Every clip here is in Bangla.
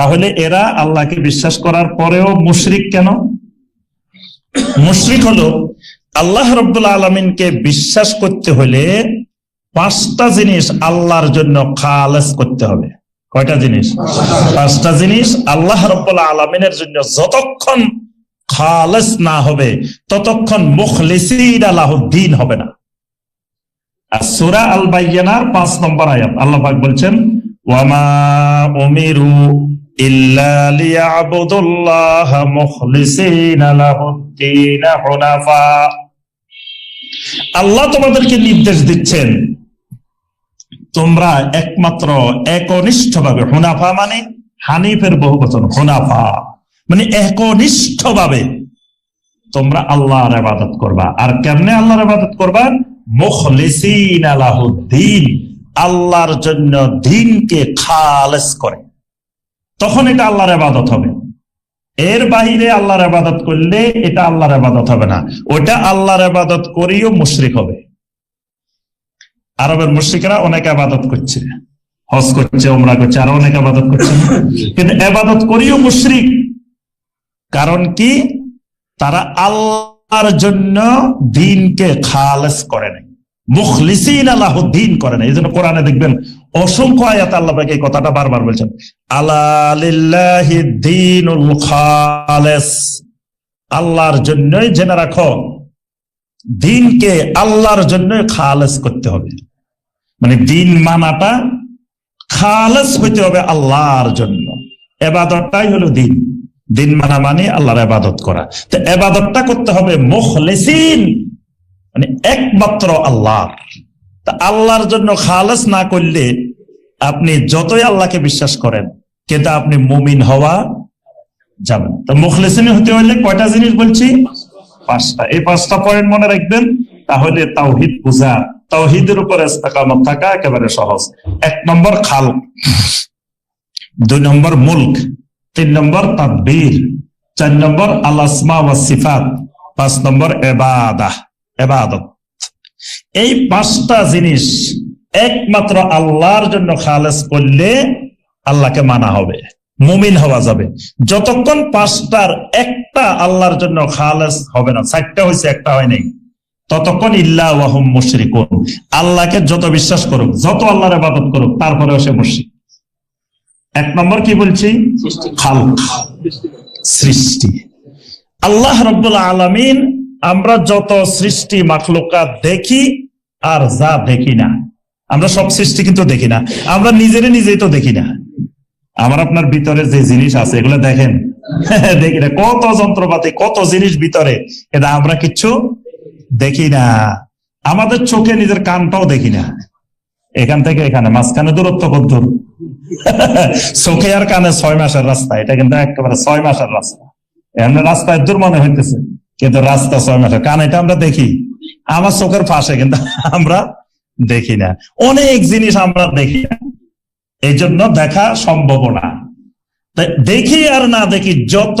তাহলে এরা আল্লাহকে বিশ্বাস করার পরেও মুশরিক কেন? মুশরিক হলো আল্লাহ রব্বুল আলমিনকে বিশ্বাস করতে হলে পাঁচটা জিনিস আল্লাহর জন্য খালেস করতে হবে। কয়টা জিনিস? পাঁচটা জিনিস আল্লাহ রব্বুল আলমিনের জন্য যতক্ষণ খালেস না হবে, ততক্ষণ মুখলিসিন আলাহুদ্দিন হবে না। সুরা আল বাইয়ানার পাঁচ নম্বর আয়াত, আল্লাহ বলছেন ওয়ামা আল্লাহ তোমাদেরকে নির্দেশ দিচ্ছেন, তোমরা একমাত্র একনিষ্ঠ ভাবে হুনাফা মানে হানিফের বহু বচন হুনাফা মানে একনিষ্ঠ ভাবে তোমরা আল্লাহর আবাদত করবা। আর কেমনে আল্লাহর আবাদত করবা? মুখলিসিন আলাহুদ্দিন আল্লাহর জন্য দিনকে খালেস করে। তখন এটা আল্লাহর আবাদত হবে। এর বাহিরে আল্লাহর আবাদত করলে এটা আল্লাহর আবাদত হবে না। ওটা আল্লাহর আবাদত করেও মুশরিক হবে। আরবের মুশ্রিকরা অনেক আবাদত করছে। হজ করছে ওমরা করছে, আরও অনেক আবাদত করছে। কিন্তু আবাদত করিও মুশরিক। কারণ কি? তারা আল্লাহর জন্য দিনকে খালেস করে নাই। মুখলিসিন আল্লাহ দিন করে নাই। এই জন্য কোরআনে দেখবেন অসংখ্য আয়াত আল্লাহ এই কথাটা বারবার বলছেন। আল্লাহ খালেস। আল্লাহর জন্যই জেনে রাখো, দিনকে আল্লাহর জন্য খালেস করতে হবে। মানে দিন মানাটা খালেস হইতে হবে আল্লাহর জন্য। এবাদতটাই হলো দিন। দিন মানা মানে আল্লাহর এবাদত করা। তো এবাদতটা করতে হবে মুখলেসিন মানে একমাত্র আল্লাহ তা আল্লাহর জন্য খালেস না করলে আপনি যতই আল্লাহকে বিশ্বাস করেন, কিন্তু আপনি মুমিন হওয়া যাবেন তো মুখলেসিন হতে হলে কয়টা জিনিস বলছি? পাঁচটা। এই পাঁচটা পয়েন্ট মনে রাখবেন, তাহলে তাওহিদ বুঝা। তাওহিদের উপরে থাকা একেবারে সহজ। এক নম্বর খাল দুই নম্বর মুলক, তিন নম্বর তাদবীর, চার নম্বর আল আসমা সিফাত পাঁচ নম্বর এবাদাহ, এবাদত। এই পাঁচটা জিনিস একমাত্র আল্লাহর জন্য খালেস করলে আল্লাহকে মানা হবে মুমিন হওয়া যাবে। যতক্ষণ পাঁচটার একটা আল্লাহর জন্য খালেস হবে না চারটা হয়েছে একটা হয় নাই ততক্ষণ ইল্লা ওয়াহুম মুশরিকুন। আল্লাহকে যত বিশ্বাস করুক যত আল্লাহর ইবাদত করুক তারপরেও সে মুশরিক। এক নম্বর কি বলছি? খালক। সৃষ্টি। আল্লাহ রব্বুল আলামিন আমরা যত সৃষ্টি মাখলুকাত দেখি আর যা দেখি না, আমরা সব সৃষ্টি কিন্তু দেখি না, আমরা নিজেরে নিজেই তো দেখি না। আমার আপনার ভিতরে যে জিনিস আছে, এগুলো দেখেন। দেখি না, কত যন্ত্রপাতি, কত জিনিস ভিতরে, এটা আমরা কিচ্ছু দেখি না। আমাদের চোখে নিজের কানটাও দেখি না। এখান থেকে এখানে, মাঝখানে দূরত্ব কত চোখে আর কানে ছয় মাসের রাস্তা, এটা কিন্তু একেবারে ছয় মাসের রাস্তা। এমনি রাস্তায় দূর মনে হইতেছে। কিন্তু রাস্তা ছয় মাসের কান এটা আমরা দেখি। আমার চোখের পাশে কিন্তু আমরা দেখি না। অনেক জিনিস আমরা দেখি না। এই জন্য দেখা সম্ভব না। দেখি আর না দেখি যত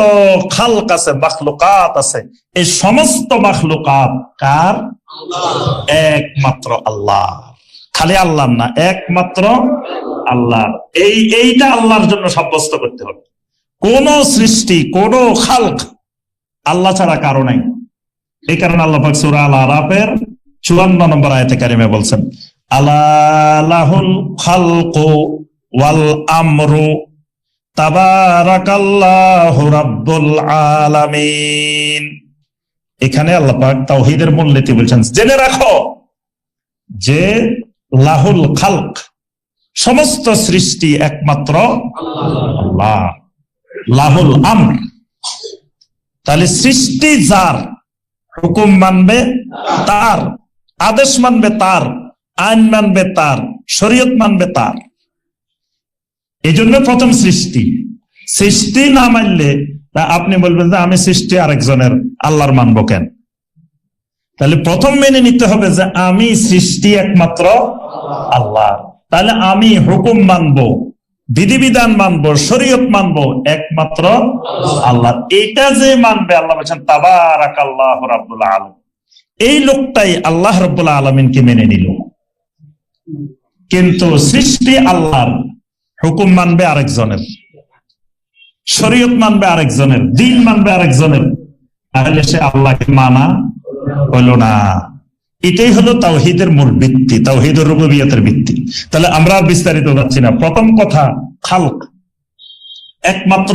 খালক আছে, মাখলুকাত আছে, এই সমস্ত মাখলুকাত কার? একমাত্র আল্লাহ। খালি আল্লাহ না, একমাত্র আল্লাহ। এই, এইটা আল্লাহর জন্য সাব্যস্ত করতে হবে। কোন সৃষ্টি, কোন খালক আল্লাহ ছাড়া কারও নাই। এই কারণে আল্লাহ পাক সূরা আল আরাফের 54 নম্বর আয়াতে কারিমে বলছেন আলাহুল খালকু ওয়াল আমরু তাবারাকাল্লাহু রাব্বুল আলামিন। এখানে আল্লাহ পাক তাওহীদের মূলনীতি বলছেন, জেনে রাখো যে লাহুল খালক সমস্ত সৃষ্টি একমাত্র আল্লাহ। লাহুল আমর। তাহলে সৃষ্টি যার, হুকুম মানবে তার, আদেশ মানবে তার, আইন মানবে তার, শরীয়ত মানবে তার। এই জন্য প্রথম সৃষ্টি। সৃষ্টি না মানলে আপনি বলবেন যে আমি সৃষ্টি আরেকজনের, আল্লাহর মানব কেন? তাহলে প্রথম মেনে নিতে হবে যে আমি সৃষ্টি একমাত্র আল্লাহ। তাহলে আমি হুকুম মানবো। বিধিবিধান মানবো, শরীয়ত মানবো একমাত্র আল্লাহ। এটা যে মানবে, আল্লাহ বলছেন তাবারাক আল্লাহ রাব্বুল আলম এই লোকটাই আল্লাহ রব্বুল আলমিনকে মেনে নিল। কিন্তু সৃষ্টি আল্লাহর হুকুম মানবে আরেকজনের। শরীয়ত মানবে আরেকজনের। দিন মানবে আরেকজনের। তাহলে সে আল্লাহকে মানা হলো না। এটাই হলো তাওহিদের মূল ভিত্তি, তাওহিদের রুবিয়তের ভিত্তি। তাহলে আমরা বিস্তারিত যাচ্ছি না। প্রথম কথা, খালক। একমাত্র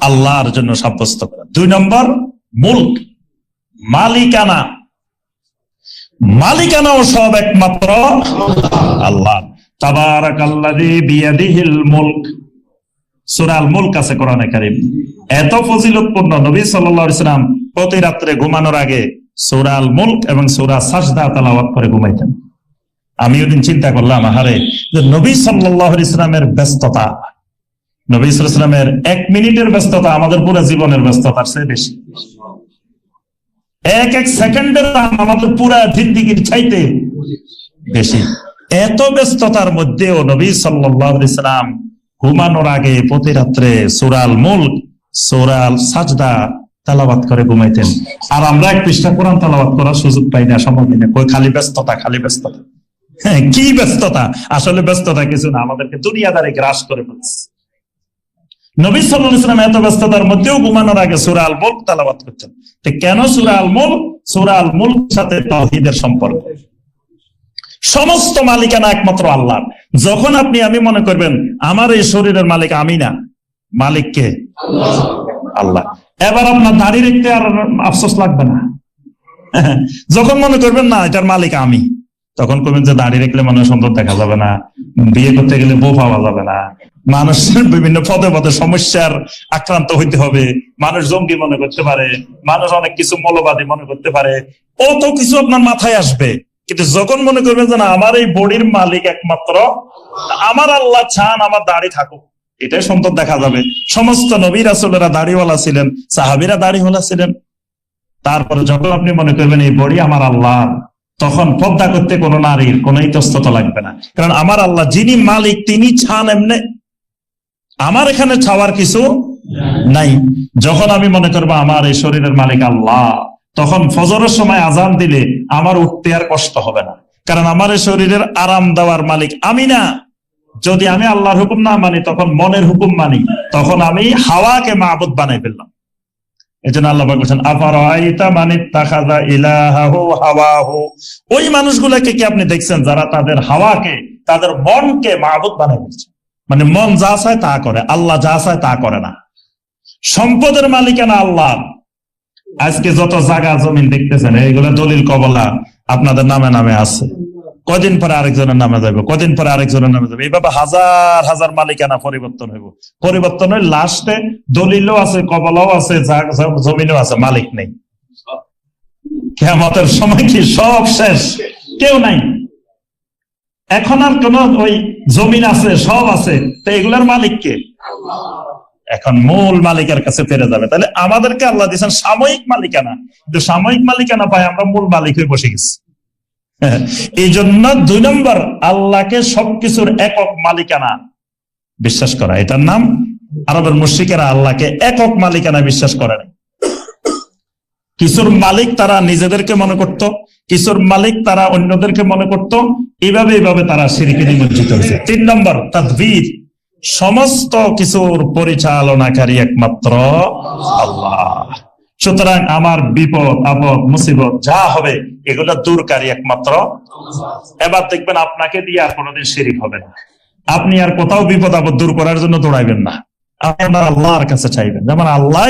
আল্লাহর জন্য সাব্যস্ত করা। দুই নম্বর, মুল্ক। মালিকানা। মালিকানাও সব একমাত্র আল্লাহ তাবারাকাল্লাযী বিয়াদিহিল মুলক। এত ফজিলতপূর্ণ নবী সাল্লাম প্রতি রাত্রে ঘুমানোর আগে সূরা আল মুলক এবং সূরা সাজদা তেলাওয়াত করে ঘুমাইতেন। আমি ওদিন চিন্তা করলাম, আহারে, যে নবী সাল্লাল্লাহু আলাইহি সাল্লামের ব্যস্ততা, নবী সাল্লামের এক মিনিটের ব্যস্ততা আমাদের পুরো জীবনের ব্যস্ততার চেয়ে বেশি। এক এক সেকেন্ডের দাম আমাদের পুরা জিন্দিগির চাইতে বেশি। এত ব্যস্ততার মধ্যেও নবী সাল্লাম ঘুমানোর আগে প্রতি রাত্রে সুরাল মুল্ক সুরাল সাজদা তালাবাত করে ঘুমাইতেন। আর আমরা এক পৃষ্ঠা কোরআন তালাবাত করার সুযোগ পাই না সময় দিনে কই খালি ব্যস্ততা খালি ব্যস্ততা। হ্যাঁ কি ব্যস্ততা? আসলে ব্যস্ততা কিছু না, আমাদেরকে দুনিয়াদারি গ্রাস করে ফেলছে। নবী সাল্লাহ ইসলাম এত ব্যস্ততার মধ্যেও ঘুমানোর আগে সুরা আল মুল্ক তালাবাত করতেন। তো কেন সুরা আল মুল্ক সুরা আল মুল্ক সাথে তহিদের সম্পর্ক। সমস্ত মালিকানা একমাত্র আল্লাহ। যখন আপনি, আমি মনে করবেন, আমার এই শরীরের মালিক আমি না, মালিক কে? আল্লাহ। এবার আপনার দাড়ি রাখতে আর আফসোস লাগবে না। যখন মনে করবেন, না, এটার মালিক আমি। তখন করবেন যে দাঁড়িয়ে রাখলে মানুষ সুন্দর দেখা যাবে না। বিয়ে করতে গেলে বউ পাওয়া যাবে না। মানুষের বিভিন্ন পদে পদে সমস্যার আক্রান্ত হইতে হবে। মানুষ জঙ্গি মনে করতে পারে। মানুষ অনেক কিছু মৌলবাদী মনে করতে পারে। কত কিছু আপনার মাথায় আসবে। কিন্তু যখন মনে করবেন যে, না, আমার এই বডির মালিক একমাত্র, আমার আল্লাহ চান আমার দাড়ি থাকুক। এটাই সুন্দর দেখা যাবে। সমস্ত নবী রাসুলেরা দাড়িওয়ালা ছিলেন, সাহাবিরা দাড়িওয়ালা ছিলেন। তারপরে যখন আপনি মনে করবেন, এই বডি আমার আল্লাহ তখন পদ্মা করতে কোনো নারীর কোনো ইতস্তত লাগবে না। কারণ আমার আল্লাহ যিনি মালিক, তিনি ছান এমনে। আমার এখানে ছাওয়ার কিছু নাই। যখন আমি মনে করব, আমার এই শরীরের মালিক আল্লাহ, তখন ফজরের সময় আজান দিলে আমার উঠতে আর কষ্ট হবে না। কারণ আমার এই শরীরের আরাম দেওয়ার মালিক আমি না। যদি আমি আল্লাহর হুকুম না মানি, তখন মনের হুকুম মানি, তখন আমি হাওয়াকে মাহবুদ বানাই ফেললাম। এই জন্য আল্লাহ বলছেন আফারাইতা হাওয়াহু? ওই মানুষগুলোকে কি আপনি দেখছেন যারা তাদের হাওয়াকে, তাদের মনকে মাহবুদ বানাই ফেলছে? মানে মন যা চায় তা করে, আল্লাহ যা চায় তা করে না। সম্পদের মালিকানা আল্লাহ। আজকে যত জায়গা জমিন দেখতেছেন, এইগুলো দলিল কবলা আপনাদের নামে নামে আছে। কদিন পরে আরেকজনের নামে যাবে কদিন পরে আরেকজনের নামে যাবে এইভাবে হাজার হাজার মালিকানা পরিবর্তন হইব। পরিবর্তন হয়ে লাস্টে দলিলও আছে, কবলাও আছে জমিনও আছে, মালিক নেই। কেমতের সময় কি সব শেষ? কেউ নাই। এখন আর কোন ওই জমিন আছে, সব আছে, তো এগুলার মালিক কে? এখন মূল মালিকের কাছে ফিরে যাবে। তাহলে আমাদেরকে আল্লাহ দিয়েছেন সাময়িক মালিকানা। কিন্তু সাময়িক মালিকানা পাই আমরা মূল মালিক হয়ে বসে গেছি। এই জন্য দুই নম্বর, আল্লাহকে সবকিছুর একক মালিকানা বিশ্বাস করা। এটার নাম আরবের মুশ্রিকেরা আল্লাহকে একক মালিকানা বিশ্বাস করে না কিছুর মালিক তারা নিজেদেরকে মনে করত, কিছুর মালিক তারা অন্যদেরকে মনে করত, এইভাবে এইভাবে তারা সিরিকে নিমজ্জিত হয়েছে। তিন নম্বর, তাদবীর। সমস্ত কিছুর পরিচালনাকারী একমাত্র আল্লাহ। সুতরাং আমার বিপদ, আপদ, মুসিবত যা হবে, এগুলো দূরকারী একমাত্র। এবার দেখবেন আপনাকে দিয়ে আর কোনোদিন শিরিক হবে না। আপনি আর কোথাও বিপদ আপদ দূর করার জন্য দৌড়াইবেন না। আপনার আল্লাহর কাছে চাইবেন। যেমন আল্লাহ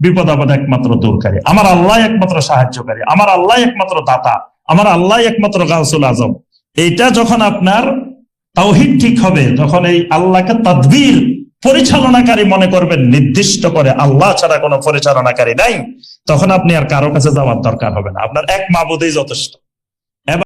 বিপদ আপদ একমাত্র দূরকারী আমার আল্লাহ একমাত্র সাহায্যকারী। আমার আল্লাহ একমাত্র দাতা। আমার আল্লাহ একমাত্র গাউসুল আজম। এইটা যখন আপনার তাওহিদ ঠিক হবে, যখন এই আল্লাহকে তাদবীর পরিচালনাকারী মনে করবেন নির্দিষ্ট করে আল্লাহ ছাড়া কোনো পরিচালনাকারী নাই, তখন আপনি আর কারও কাছে যাওয়ার দরকার হবে না। আপনার এক মাবুদেই যথেষ্ট।